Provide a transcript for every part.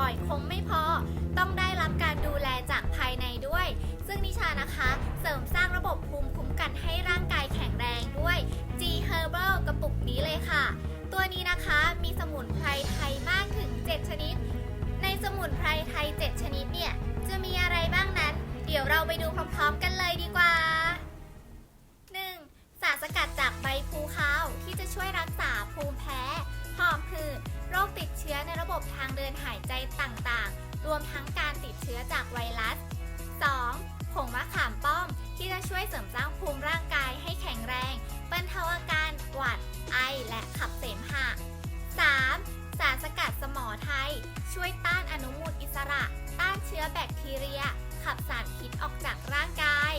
บ่อยๆ คงไม่พอ ต้องได้รับการดูแลจากภายในด้วย ซึ่งนิชานะคะ เสริมสร้างระบบภูมิคุ้มกันให้ร่างกายแข็งแรงด้วย G Herbal กระปุกนี้เลยค่ะ ตัวนี้นะคะมีสมุนไพรไทยมากถึง 7 ชนิด ในสมุนไพรไทย 7 ชนิดเนี่ย จะมีอะไรบ้างนั้น เดี๋ยวเราไปดูพร้อมๆ กันเลยดีกว่า 1. สารสกัดจากใบพลูขาวที่จะช่วยรักษาภูมิแพ้หอบหืดโรค ติดเชื้อในระบบทางเดินหายใจต่างๆ รวมทั้งการติดเชื้อจากไวรัส 2. ผงมะขามป้อมที่จะช่วยเสริมสร้างภูมิร่างกายให้แข็งแรงบรรเทาอาการหวัด ไอ และขับเสมหะ 3. สารสกัดสมอไทย ช่วยต้านอนุมูลอิสระ ต้านเชื้อแบคทีเรีย ขับสารพิษออกจากร่างกาย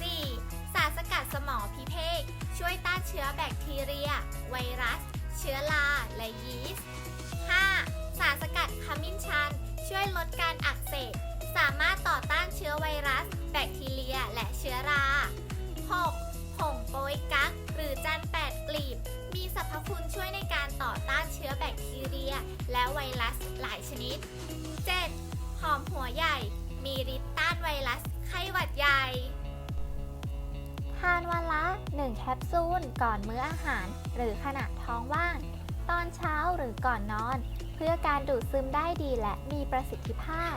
4. สารสกัดสมอพิเภกช่วยต้านเชื้อแบคทีเรีย ไวรัส เชื้อราและยีสต์ 5. สารสกัดขมิ้นชัน ช่วยลดการอักเสบ สามารถต่อต้านเชื้อไวรัส แบคทีเรีย และเชื้อรา 6. ผงโปยกั๊กหรือจันแปดกลีบ มีสรรพคุณช่วยในการต่อต้านเชื้อแบคทีเรีย และไวรัสหลายชนิด 7. หอมหัวใหญ่ มีฤทธิ์ต้านไวรัส ไข้หวัดใหญ่ทาน แคปซูล ก่อนมื้ออาหาร หรือขณะท้องว่าง ตอนเช้าหรือก่อนนอน เพื่อการดูดซึมได้ดีและมีประสิทธิภาพ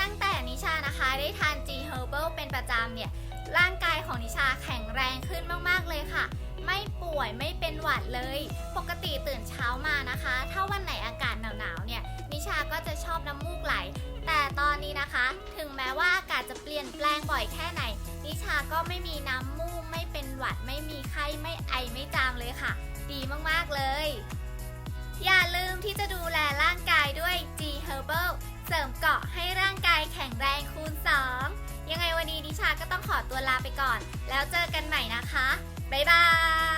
ตั้งแต่นิชานะคะได้ทาน G Herbal เป็นประจำเนี่ย ร่างกายของนิชาแข็งแรงขึ้นมาก ๆ เลยค่ะ ไม่ป่วยไม่เป็นหวัดเลย ปกติตื่นเช้ามานะคะ ถ้าวันไหนอากาศหนาวๆเนี่ย นิชาก็จะชอบน้ำมูกไหล แต่ตอนนี้นะคะ ถึงแม้ว่าอากาศจะเปลี่ยนแปลงบ่อยแค่ไหน นิชาก็ไม่มีน้ำมูกไม่เป็นหวัดไม่มีไข้ไม่ไอไม่จามเลยค่ะ ดีมาก ๆ เลย อย่าลืมที่จะดูแลร่างกายด้วย G Herbal เสริมเกาะให้ร่างกายแข็งแรงคูณ 2 ยังไงวันนี้นิชาก็ต้องขอตัวลาไปก่อน แล้วเจอกันใหม่นะคะ บ๊ายบาย